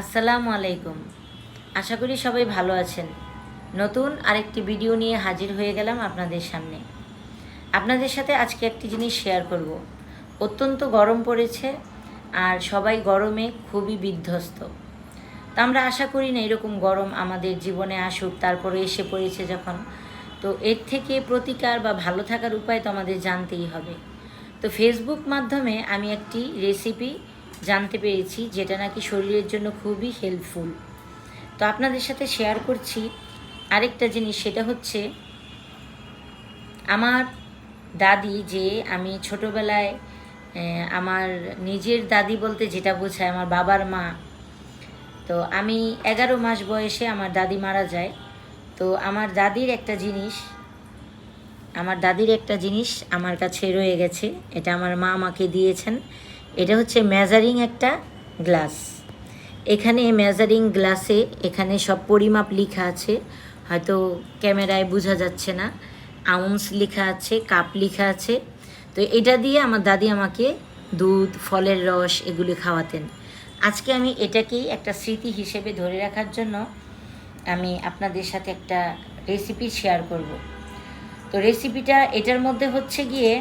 আসসালামু আলাইকুম। আশা করি সবাই ভালো আছেন। নতুন আরেকটি ভিডিও নিয়ে হাজির হয়ে গেলাম আপনাদের সামনে। আপনাদের সাথে আজকে একটি জিনিস শেয়ার করব। অত্যন্ত গরম পড়েছে আর সবাই গরমে খুবই বিধ্বস্ত। তা আমরা আশা করি না এরকম গরম আমাদের জীবনে আসুক, তারপরে এসে পড়েছে যখন। তো এর থেকে প্রতিকার বা ভালো থাকার উপায় তো আমাদের জানতেই হবে। তো ফেসবুক মাধ্যমে আমি একটি রেসিপি জানতে পেরেছি যেটা নাকি শরীরের জন্য খুবই হেল্পফুল তো আপনাদের সাথে শেয়ার করছি আরেকটা জিনিস, সেটা হচ্ছে আমার দাদি যে আমি ছোটোবেলায় আমার নিজের দাদি বলতে যেটা বোঝায় আমার বাবার মা, তো আমি এগারো মাস বয়সে আমার দাদি মারা যায়। তো আমার দাদির একটা জিনিস, আমার দাদির একটা জিনিস আমার কাছে রয়ে গেছে, এটা আমার মা আমাকে দিয়েছেন। এটা হচ্ছে মেজারিং একটা গ্লাস এখানে মেজারিং গ্লাসে এখানে সব পরিমাপ লেখা আছে। হয়তো ক্যামেরায় বোঝা যাচ্ছে না। আউন্স লেখা আছে, কাপ লেখা আছে। তো এটা দিয়ে আমার দাদি আমাকে দুধ, ফলের রস এগুলি খাওয়াতেন। আজকে আমি এটাকেই একটা স্মৃতি হিসেবে ধরে রাখার জন্য আমি আপনাদের সাথে একটা রেসিপি শেয়ার করব। তো রেসিপিটা এটার মধ্যে হচ্ছে গিয়ে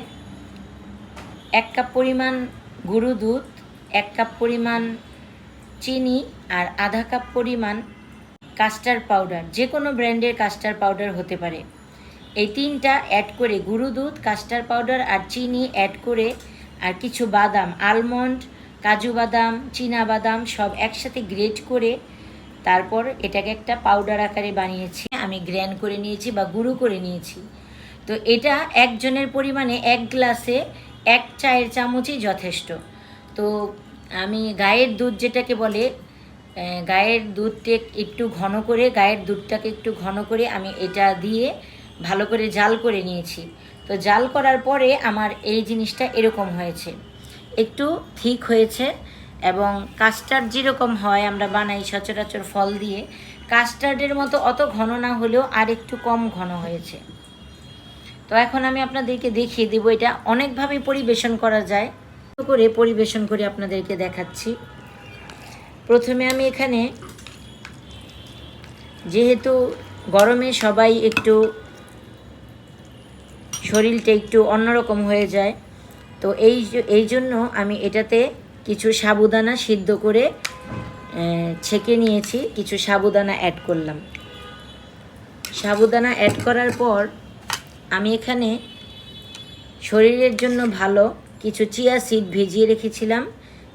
এক কাপ পরিমাণ গুঁড়ো দুধ, এক কাপ পরিমাণ চিনি আর আধা কাপ পরিমাণ কাস্টার্ড পাউডার, যে কোনো ব্র্যান্ডের কাস্টার্ড পাউডার হতে পারে। এই তিনটা অ্যাড করে গুঁড়ো দুধ, কাস্টার্ড পাউডার আর চিনি অ্যাড করে আর কিছু বাদাম আলমন্ড কাজু বাদাম, চীনা বাদাম সব একসাথে গ্রেট করে তারপর এটাকে একটা পাউডার আকারে বানিয়েছি। আমি গ্র্যান্ড করে নিয়েছি বা গুঁড়ো করে নিয়েছি। তো এটা একজনের পরিমাণে এক গ্লাসে এক চায়ের চামচই যথেষ্ট। তো আমি গায়ের দুধ যেটাকে বলে গায়ের দুধকে একটু ঘন করে, গায়ের দুধটাকে একটু ঘন করে আমি এটা দিয়ে ভালো করে জাল করে নিয়েছি। তো জাল করার পরে আমার এই জিনিসটা এরকম হয়েছে। একটু ঠিক হয়েছে এবং কাস্টার্ড যেরকম হয়, আমরা বানাই সচরাচর ফল দিয়ে, কাস্টার্ডের মতো অত ঘন না হলেও আর একটু কম ঘন হয়েছে। তো এখন আমি আপনাদেরকে দেখিয়ে দেবো এটা অনেকভাবে পরিবেশন করা যায়। করে পরিবেশন করে আপনাদেরকে দেখাচ্ছি। প্রথমে আমি এখানে যেহেতু গরমে সবাই একটু শরীরটা একটু অন্যরকম হয়ে যায়, তো এই এই জন্য আমি এটাতে কিছু সাবুদানা সিদ্ধ করে ছেঁকে নিয়েছি, কিছু সাবুদানা অ্যাড করলাম। সাবুদানা অ্যাড করার পর আমি এখানে শরীরের জন্য ভালো কিছু চিয়া সিড ভিজিয়ে রেখেছিলাম।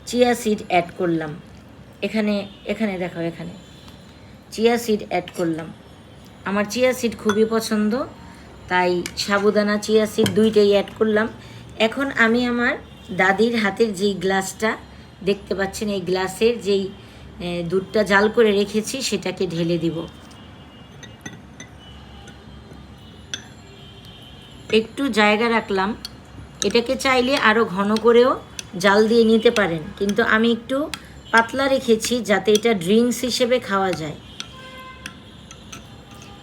চিয়া সিড অ্যাড করলাম। এখানে এখানে দেখো, এখানে। চিয়া সিড অ্যাড করলাম। আমার চিয়া সিড খুবই পছন্দ, তাই সাবুদানা চিয়া সিড দুইটাই অ্যাড করলাম। এখন আমি আমার দাদির হাতের যেই গ্লাসটা, দেখতে পাচ্ছেন এই গ্লাসের যেই দুধটা জাল করে রেখেছি, সেটাকে ঢেলে দিব। একটু জায়গা রাখলাম। এটাকে চাইলে আরও ঘন করেও জাল দিয়ে নিতে পারেন। কিন্তু আমি একটু পাতলা রেখেছি যাতে এটা ড্রিঙ্কস হিসেবে খাওয়া যায়।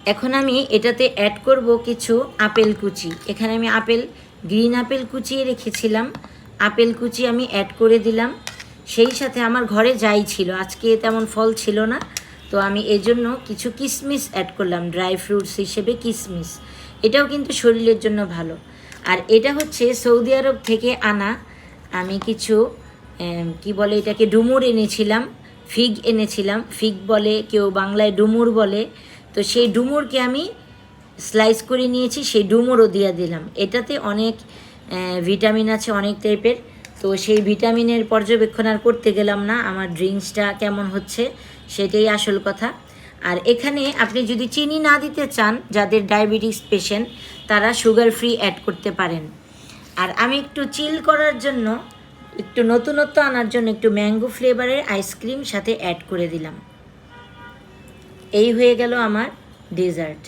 এখন আমি এটাতে অ্যাড করব কিছু আপেল কুচি। এখানে আমি আপেল গ্রিন আপেল কুচিয়ে রেখেছিলাম। আপেল কুচি আমি অ্যাড করে দিলাম। সেই সাথে আমার ঘরে যাই ছিল। আজকে তেমন ফল ছিল না। তো আমি এজন্য কিছু কিসমিস অ্যাড করলাম। ড্রাই ফ্রুটস হিসেবে কিশমিশ এটাও কিন্তু শরীরের জন্য ভালো। আর এটা হচ্ছে সৌদি আরব থেকে আনা, আমি কিছু কি বলে এটাকে, ডুমুর এনেছিলাম, ফিগ এনেছিলাম। ফিগ বলে কেউ বাংলায় ডুমুর বলে। তো সেই ডুমুরকে আমি স্লাইস করে নিয়েছি, সেই ডুমুরও দিয়ে দিলাম। এটাতে অনেক ভিটামিন আছে, অনেক টাইপের তো সেই ভিটামিনের পর্যবেক্ষণ আর করতে গেলাম না। আমার ড্রিঙ্কসটা কেমন হচ্ছে, সেটাই আসল কথা। আর এখানে আপনি যদি চিনি না দিতে চান, যাদের ডায়াবেটিস পেশেন্ট তারা সুগার ফ্রি অ্যাড করতে পারেন। আর আমি একটু চিল করার জন্য, একটু নতুনত্ব আনার জন্য একটু ম্যাঙ্গো ফ্লেভারের আইসক্রিম সাথে অ্যাড করে দিলাম। এই হয়ে গেল আমার ডেজার্ট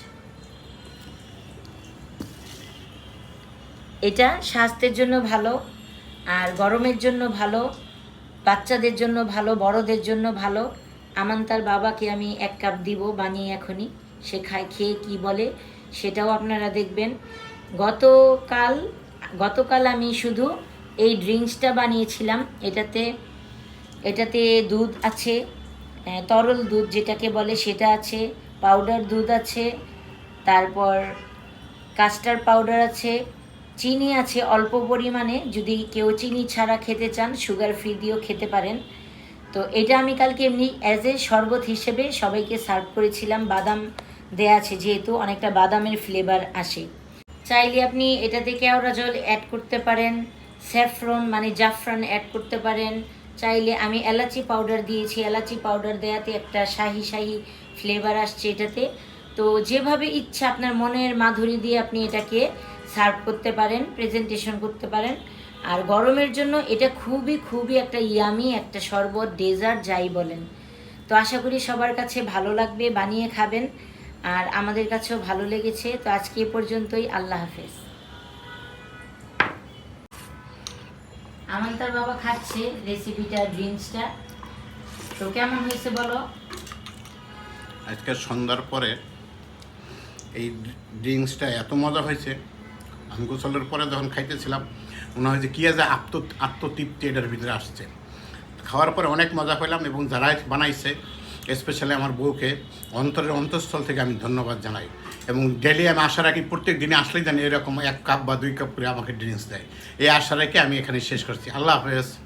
এটা স্বাস্থ্যের জন্য ভালো, আর গরমের জন্য ভালো, বাচ্চাদের জন্য ভালো, বড়দের জন্য ভালো আমান তার বাবাকে আমি এক কাপ দিব বানিয়ে এখনই। সে খায়, খেয়ে কি বলে সেটাও আপনারা দেখবেন। গতকাল গতকাল আমি শুধু এই ড্রিঙ্কসটা বানিয়েছিলাম। এটাতে এটাতে দুধ আছে তরল দুধ যেটাকে বলে সেটা আছে, পাউডার দুধ আছে, তারপর কাস্টার্ড পাউডার আছে, চিনি আছে অল্প পরিমাণে। যদি কেউ চিনি ছাড়া খেতে চান, সুগার ফ্রি দিয়েও খেতে পারেন। তো এটা আমি কালকে এমনি অ্যাজ এ শরবত হিসেবে সবাইকে সার্ভ করেছিলাম। বাদাম দেয়া আছে যেহেতু অনেকটা বাদামের ফ্লেভার আসে। চাইলে আপনি এটাতে কেওড়া জল অ্যাড করতে পারেন স্যাফরন মানে জাফরান অ্যাড করতে পারেন। চাইলে আমি এলাচি পাউডার দিয়েছি। এলাচি পাউডার দেওয়াতে একটা শাহি শাহি ফ্লেভার আসছে এটাতে। তো যেভাবে ইচ্ছা আপনার মনের মাধুরী দিয়ে আপনি এটাকে সার্ভ করতে পারেন প্রেজেন্টেশন করতে পারেন। আর গরমের জন্য এটা খুবই খুবই একটা ইয়ামি, একটা শরবত, ডেজার্ট, যাই বলেন। তো আশা করি সবার কাছে ভালো লাগবে, বানিয়ে খাবেন। আর আমাদের কাছেও ভালো লেগেছে। তো আজকে এ পর্যন্তই। আল্লাহ হাফেজ। আমার তার বাবা খাচ্ছে রেসিপিটা ড্রিঙ্কসটা তো কেমন হয়েছে বলো? আজকে সন্ধ্যার পরে এই ড্রিঙ্কসটা এত মজা হয়েছে। আমি গোসলের পরে যখন খাইতেছিলাম মনে হয় যে কী আছে আত্ম, আত্মতৃপ্তি এটার ভিতরে আসছে। খাওয়ার পরে অনেক মজা পেলাম এবং যারা বানাইছে স্পেশালি আমার বউকে, অন্তরের অন্তঃস্থল থেকে আমি ধন্যবাদ জানাই। এবং ডেলি আমি আশা রাখি প্রত্যেক দিনে আসলেই জানি এরকম এক কাপ বা দুই কাপ করে আমাকে ড্রিঙ্কস দেয়। এই আশা রেখে আমি এখানে শেষ করছি। আল্লাহ হাফেজ।